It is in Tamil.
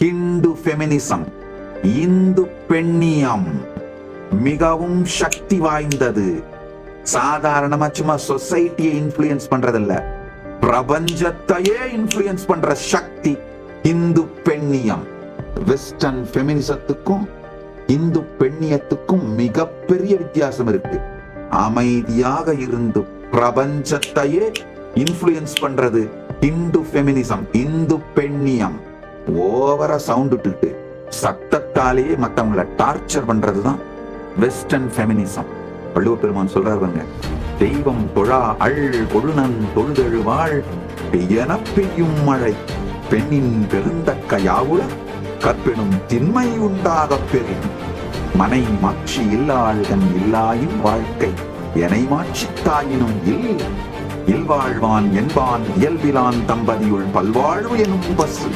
ஹிந்து ஃபெமினிசம் இந்து பெண்ணியம் மிகவும் சக்தி வாய்ந்தது. சாதாரணமா சும்மா சொசைட்டியை இன்ஃப்ளூயன்ஸ் பண்றதில்ல. பிரபஞ்சத்தையே இன்ஃப்ளூயன்ஸ் பண்ற சக்தி இந்து பெண்ணியம். வெஸ்டர்ன் ஃபெமினிசத்துக்கும் இந்து பெண்ணியத்துக்கும் மிகப்பெரிய வித்தியாசம் இருக்கு. அமைதியாக இருந்து பிரபஞ்சத்தையே இன்ஃப்ளூயன்ஸ் பண்றது இந்து ஃபெமினிசம் இந்து பெண்ணியம். ஓவரா சவுண்ட் விட்டுட்டு சத்தத்தாலேயே மத்தவங்கள டார்ச்சர் பண்றதுதான் வெஸ்டர்ன் ஃபெமினிசம் வள்ளுவ பெருமான் சொல்றாருங்க தெய்வம் தொழா அள் கொழுநன் தொழுதெழுவாள் பெய்யன பெய்யும் மழை. பெண்ணின் பெருந்தக்க யாவுல கற்பெனும் திண்மை உண்டாகப் பெறும். மனை மாட்சி இல்லாள்கன் இல்லாயின் வாழ்க்கை எனை மாட்சித்தாயினும் இல் இல்வாழ்வான் என்பான் இயல்பிலான் தம்பதியுள் பல்வாழ்வு எனும் பசு.